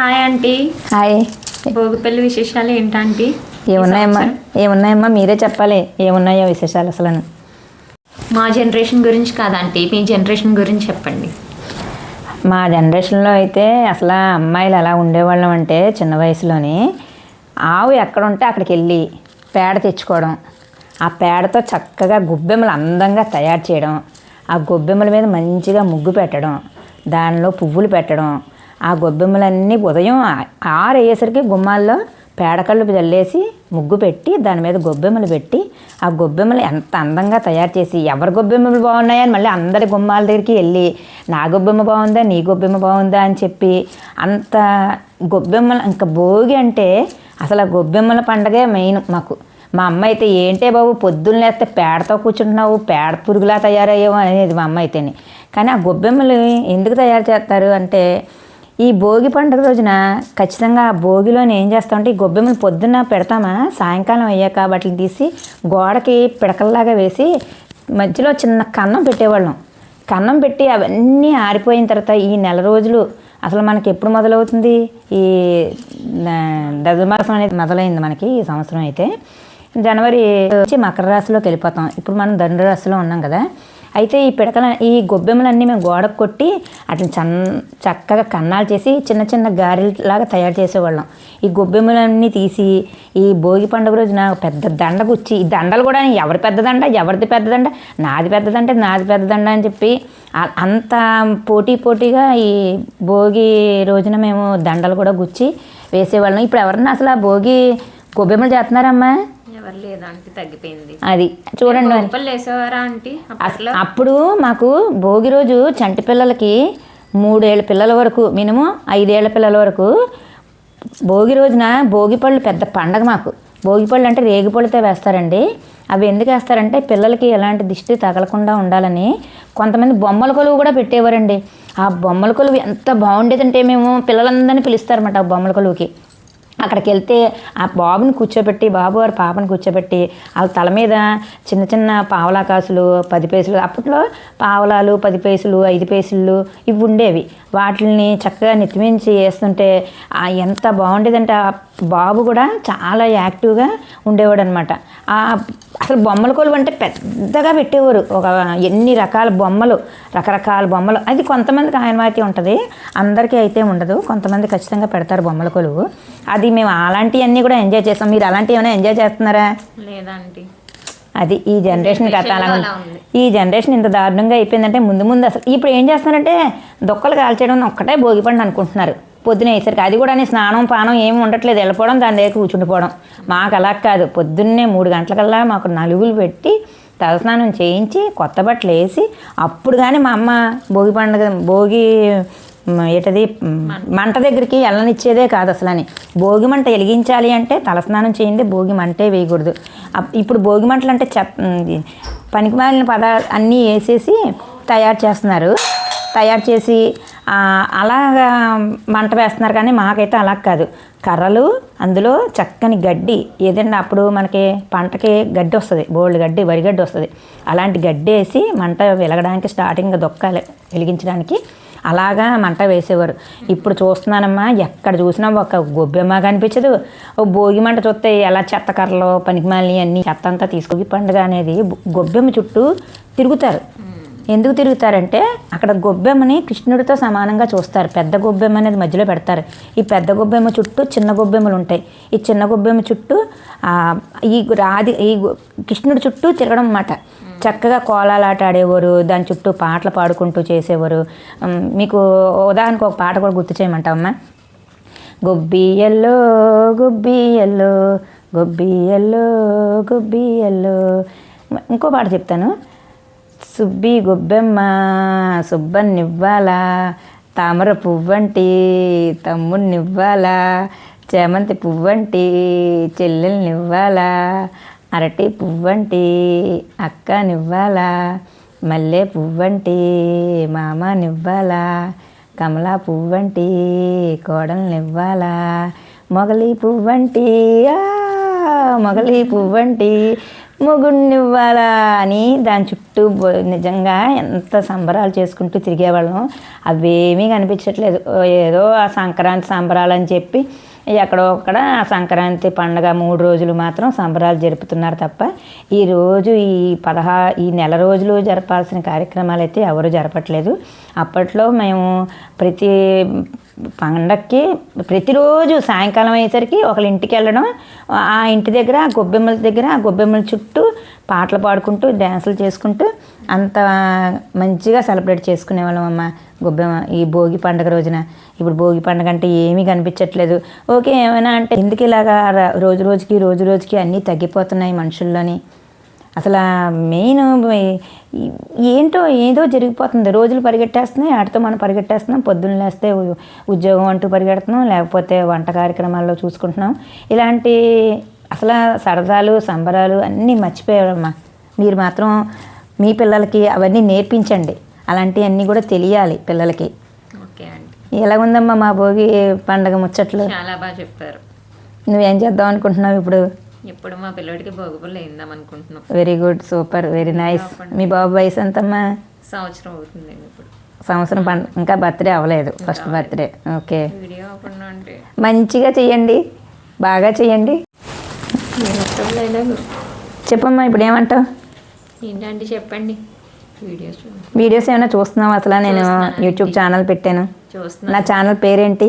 Hi aunty hi భోగిపల్లి విశేషాలు ఏంటంటీ? ఏమున్నాయమ్మా? ఏమున్నాయమ్మా? మీరే చెప్పాలి. ఏమున్నాయో విశేషాలు అసలు మా జనరేషన్ గురించి కాదంటీ. మీ జనరేషన్ గురించి చెప్పండి. మా జనరేషన్లో అయితే అసలు అమ్మాయిలు ఎలా ఉండేవాళ్ళం అంటే చిన్న వయసులోని ఆవు ఎక్కడ ఉంటే అక్కడికి వెళ్ళి పేడ తెచ్చుకోవడం ఆ పేడతో చక్కగా గొబ్బెమ్మలు అందంగా తయారు చేయడం ఆ గొబ్బెమ్మల మీద మంచిగా ముగ్గు పెట్టడం దానిలో పువ్వులు పెట్టడం ఆ గొబ్బెమ్మలన్నీ ఉదయం ఆరయ్యేసరికి ఆరు అయ్యేసరికి గుమ్మాల్లో పేడకళ్ళు చల్లేసి ముగ్గు పెట్టి దాని మీద గొబ్బెమ్మలు పెట్టి ఆ గొబ్బెమ్మలు ఎంత అందంగా తయారు చేసి ఎవరి గొబ్బెమ్మలు బాగున్నాయని మళ్ళీ అందరి గుమ్మాల దగ్గరికి వెళ్ళి నా గొబ్బెమ్మ బాగుందా నీ గొబ్బెమ్మ బాగుందా అని చెప్పి అంత గొబ్బెమ్మలు ఇంకా భోగి అంటే అసలు ఆ గొబ్బెమ్మల పండగే మెయిన్ మాకు. మా అమ్మ అయితే ఏంటే బాబు పొద్దున్న లేస్తే పేడతో కూర్చుంటున్నావు పేడ పురుగులా తయారయ్యావు అనేది మా అమ్మ అయితేనే. కానీ ఆ గొబ్బెమ్మలు ఎందుకు తయారు చేస్తారు అంటే ఈ భోగి పండుగ రోజున ఖచ్చితంగా ఆ భోగిలోని ఏం చేస్తామంటే ఈ గొబ్బెమ్మలు పొద్దున్న పెడతామా? సాయంకాలం అయ్యాక వాటిని తీసి గోడకి పిడకల్లాగా వేసి మధ్యలో చిన్న కన్నం పెట్టేవాళ్ళం. కన్నం పెట్టి అవన్నీ ఆరిపోయిన తర్వాత ఈ నెల రోజులు అసలు మనకి ఎప్పుడు మొదలవుతుంది? ఈ దశమాసం అనేది మొదలైంది మనకి ఈ సంవత్సరం అయితే. జనవరి వచ్చి మకర రాశిలోకి వెళ్ళిపోతాం. ఇప్పుడు మనం ధనురాశిలో ఉన్నాం కదా. అయితే ఈ పిడకల ఈ గొబ్బెమ్మలన్నీ మేము గోడకు కొట్టి వాటిని చన్ చక్కగా కన్నాలు చేసి చిన్న చిన్న గారెలాగా తయారు చేసేవాళ్ళం. ఈ గొబ్బెమ్మలన్నీ తీసి ఈ భోగి పండుగ రోజున పెద్ద దండ గుచ్చి ఈ దండలు కూడా ఎవరి పెద్ద దండ ఎవరిది పెద్ద దండ నాది పెద్ద దండ నాది పెద్ద దండ అని చెప్పి అంత పోటీ పోటీగా ఈ భోగి రోజున మేము దండలు కూడా గుచ్చి వేసేవాళ్ళం. ఇప్పుడు ఎవరన్నా అసలు ఆ భోగి గొబ్బెమ్మలు చేస్తున్నారమ్మా? లేదా తగ్గిపోయింది. అది చూడండి వేసేవారా అప్పుడు మాకు భోగి రోజు చంటి పిల్లలకి మూడేళ్ళ పిల్లల వరకు మినిమం ఐదేళ్ళ పిల్లల వరకు భోగి రోజున భోగి పళ్ళు పెద్ద పండగ మాకు. భోగి పళ్ళు అంటే రేగి పళ్ళుతో వేస్తారండి. అవి ఎందుకు వేస్తారంటే పిల్లలకి ఎలాంటి దిష్టి తగలకుండా ఉండాలని కొంతమంది బొమ్మల కొలువు కూడా పెట్టేవారండి. ఆ బొమ్మల కొలువు ఎంత బాగుండేదంటే మేము పిల్లలందరినీ పిలుస్తారన్నమాట ఆ బొమ్మల కొలువుకి. అక్కడికి వెళ్తే ఆ బాబుని కూర్చోబెట్టి బాబు వారి పాపని కూర్చోబెట్టి వాళ్ళ తల మీద చిన్న చిన్న పావలా కాసులు పది పైసలు అప్పట్లో పావలాలు పది పైసలు ఐదు పైసలు ఇవి ఉండేవి. వాటిని చక్కగా నెత్తిమించి వేస్తుంటే ఎంత బాగుండేదంటే ఆ బాబు కూడా చాలా యాక్టివ్గా ఉండేవాడు అనమాట అసలు బొమ్మల కొలువు అంటే పెద్దగా పెట్టేవారు. ఒక ఎన్ని రకాల బొమ్మలు రకరకాల బొమ్మలు. అది కొంతమందికి ఆయనవాతి ఉంటుంది అందరికీ అయితే ఉండదు. కొంతమంది ఖచ్చితంగా పెడతారు బొమ్మల కొలువు. అది మేము అలాంటివన్నీ కూడా ఎంజాయ్ చేస్తాం. మీరు అలాంటివి ఏమైనా ఎంజాయ్ చేస్తున్నారా? లేదా ఆంటీ అది ఈ జనరేషన్ కథ అలా. ఈ జనరేషన్ ఇంత దారుణంగా అయిపోయిందంటే ముందు ముందు అసలు ఇప్పుడు ఏం చేస్తున్నారంటే దొక్కలు కాల్చేయడం ఒక్కటే భోగిపండు అనుకుంటున్నారు. పొద్దున వేసరికి అది కూడా స్నానం పానం ఏమి ఉండట్లేదు. వెళ్ళిపోవడం దాని దగ్గర కూర్చుండిపోవడం. మాకు అలా కాదు. పొద్దున్నే మూడు గంటలకల్లా మాకు నలుగులు పెట్టి తలస్నానం చేయించి కొత్త బట్టలు వేసి అప్పుడు కానీ మా అమ్మ భోగి పండుగ భోగి ఏటది? మంట దగ్గరికి వెళ్ళనిచ్చేదే కాదు అసలు అని భోగి మంట వెలిగించాలి అంటే తలస్నానం చేయండి భోగి మంటే వేయకూడదు. అప్- ఇప్పుడు భోగి మంటలు అంటే చెప్ పనికిమాలిన పదార్థ అన్నీ వేసేసి తయారు చేస్తున్నారు. తయారు చేసి అలాగా మంట వేస్తున్నారు కానీ మాకైతే అలా కాదు. కర్రలు అందులో చక్కని గడ్డి. ఏదంటే అప్పుడు మనకి పంటకి గడ్డి వస్తుంది బోల్డ్ గడ్డి వరి గడ్డి వస్తుంది. అలాంటి గడ్డి వేసి మంట వెలగడానికి స్టార్టింగ్ దొక్కాలి వెలిగించడానికి. అలాగా మంట వేసేవారు. ఇప్పుడు చూస్తున్నానమ్మా ఎక్కడ చూసినా ఒక గొబ్బెమ్మ కనిపించదు. ఓ భోగి మంట చూస్తే ఎలా చెత్త కర్రలు పనికిమాలి అన్ని చెత్త అంతా తీసుకొని పండుగ అనేది గొబ్బెమ్మ చుట్టూ తిరుగుతారు. ఎందుకు తిరుగుతారంటే అక్కడ గొబ్బెమ్మని కృష్ణుడితో సమానంగా చూస్తారు. పెద్ద గొబ్బెమ్మ అనేది మధ్యలో పెడతారు. ఈ పెద్ద గొబ్బెమ్మ చుట్టూ చిన్న గొబ్బెమ్మలు ఉంటాయి. ఈ చిన్న గొబ్బెమ్మ చుట్టూ ఈ రాది ఈ కృష్ణుడి చుట్టూ తిరగడం అన్నమాట. చక్కగా కోలాలాట ఆడేవారు దాని చుట్టూ పాటలు పాడుకుంటూ చేసేవారు. మీకు ఉదాహరణకు ఒక పాట కూడా గుర్తు చేయమంటావమ్మా? గొబ్బియల్లో గొబ్బియల్లో గొబ్బియల్లో గొబ్బియల్లో ఇంకో పాట చెప్తాను. సుబ్బి గొబ్బెమ్మ సుబ్బన్నివ్వాలా తామర పువ్వంటి తమ్ముడినివ్వాలా చేమంతి పువ్వంటి చెల్లెల్నివ్వాలా అరటి పువ్వంటి అక్కనివ్వాలా మల్లె పువ్వంటి మామనివ్వాలా కమలా పువ్వంటి కోడల్నివ్వాలా మొగలి పువ్వంటి మొగలి పువ్వంటి మొగుడినివ్వాలా అని దాని చుట్టూ నిజంగా ఎంత సంబరాలు చేసుకుంటూ తిరిగేవాళ్ళం. అవేమీ కనిపించట్లేదు. ఏదో ఆ సంక్రాంతి సంబరాలు అని చెప్పి ఎక్కడో అక్కడ ఆ సంక్రాంతి పండగ మూడు రోజులు మాత్రం సంబరాలు జరుపుతున్నారు తప్ప ఈ రోజు ఈ పదహా ఈ నెల రోజులు జరపాల్సిన కార్యక్రమాలు అయితే ఎవరు జరపట్లేదు. అప్పట్లో మేము ప్రతి పండక్కి ప్రతిరోజు సాయంకాలం అయ్యేసరికి ఒకళ్ళ ఇంటికి వెళ్ళడం ఆ ఇంటి దగ్గర ఆ గొబ్బెమ్మల దగ్గర ఆ గొబ్బెమ్మల చుట్టూ పాటలు పాడుకుంటూ డ్యాన్సులు చేసుకుంటూ అంత మంచిగా సెలబ్రేట్ చేసుకునేవాళ్ళం అమ్మ. గొబ్బెమ్మ ఈ భోగి పండగ రోజున. ఇప్పుడు భోగి పండగ అంటే ఏమీ కనిపించట్లేదు. ఓకే ఏమైనా అంటే ఎందుకు ఇలాగా రోజు రోజుకి రోజు రోజుకి అన్నీ తగ్గిపోతున్నాయి మనుషుల్లోని? అసలు మెయిన్ ఏంటో ఏదో జరిగిపోతుంది. రోజులు పరిగెట్టేస్తున్నాయి వాటితో మనం పరిగెట్టేస్తున్నాం పొద్దున్న లేస్తే ఉద్యోగం అంటూ పరిగెడుతున్నాం లేకపోతే వంట కార్యక్రమాల్లో చూసుకుంటున్నాం. ఇలాంటి అసలు సరదాలు సంబరాలు అన్నీ మర్చిపోయాడమ్మా మీరు మాత్రం మీ పిల్లలకి అవన్నీ నేర్పించండి. అలాంటివన్నీ కూడా తెలియాలి పిల్లలకి. ఎలా ఉందమ్మా మా భోగి పండగ ముచ్చట్లు? చాలా బాగా చెప్పారు. నువ్వేం చేద్దాం అనుకుంటున్నావు ఇప్పుడు? ఇప్పుడు మా పిల్లోడికి భోగిపళ్ళు వేద్దాం అనుకుంటున్నాం. Very good super very nice మీ బాబు వయసు ఎంతమ్మా? సంవత్సరం అవుతుందండి ఇప్పుడు. సంవత్సరం పండ ఇంకా బర్త్డే అవ్వలేదు ఫస్ట్ బర్త్డే. ఓకే. మంచిగా చెయ్యండి బాగా చెయ్యండి. లేదు చెప్పమ్మా ఇప్పుడు ఏమంటావు? ఏంటంటే చెప్పండి. వీడియోస్ వీడియోస్ ఏమైనా చూస్తున్నావు? అసలు నేను. యూట్యూబ్ ఛానల్ పెట్టాను. చూస్తున్నా నా ఛానల్ పేరేంటి?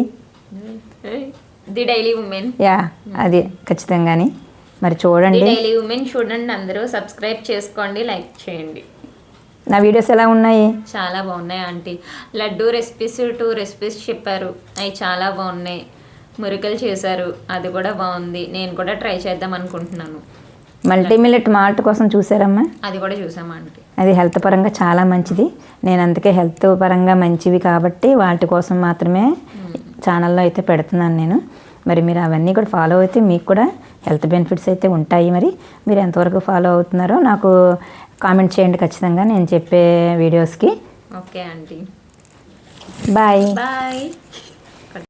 The daily women. యా అది ఖచ్చితంగాని. మరి చూడండి. డైలీ ఉమెన్ చూడండి అందరూ. సబ్స్క్రైబ్ చేసుకోండి లైక్ చేయండి. నా వీడియోస్ ఎలా ఉన్నాయి? చాలా బాగున్నాయి aunty. Laddu recipes two recipes చెప్పారు. అవి చాలా బాగున్నాయి. మురికలు చేశారు. అది కూడా బాగుంది. నేను కూడా ట్రై చేద్దాం అనుకుంటున్నాను. మల్టీ మిల్లెట్ మాల్ట్ కోసం చూసారమ్మా? అది కూడా చూసాం ఆంటీ. అది హెల్త్ పరంగా చాలా మంచిది. నేను అందుకే హెల్త్ పరంగా మంచివి కాబట్టి వాటి కోసం మాత్రమే ఛానల్లో అయితే పెడుతున్నాను నేను. మరి మీరు అవన్నీ కూడా ఫాలో అయితే మీకు కూడా హెల్త్ బెనిఫిట్స్ అయితే ఉంటాయి మరి. మీరు ఎంతవరకు ఫాలో అవుతున్నారో నాకు కామెంట్ చేయండి ఖచ్చితంగా నేను చెప్పే వీడియోస్కి. Okay aunty. బాయ్. బాయ్.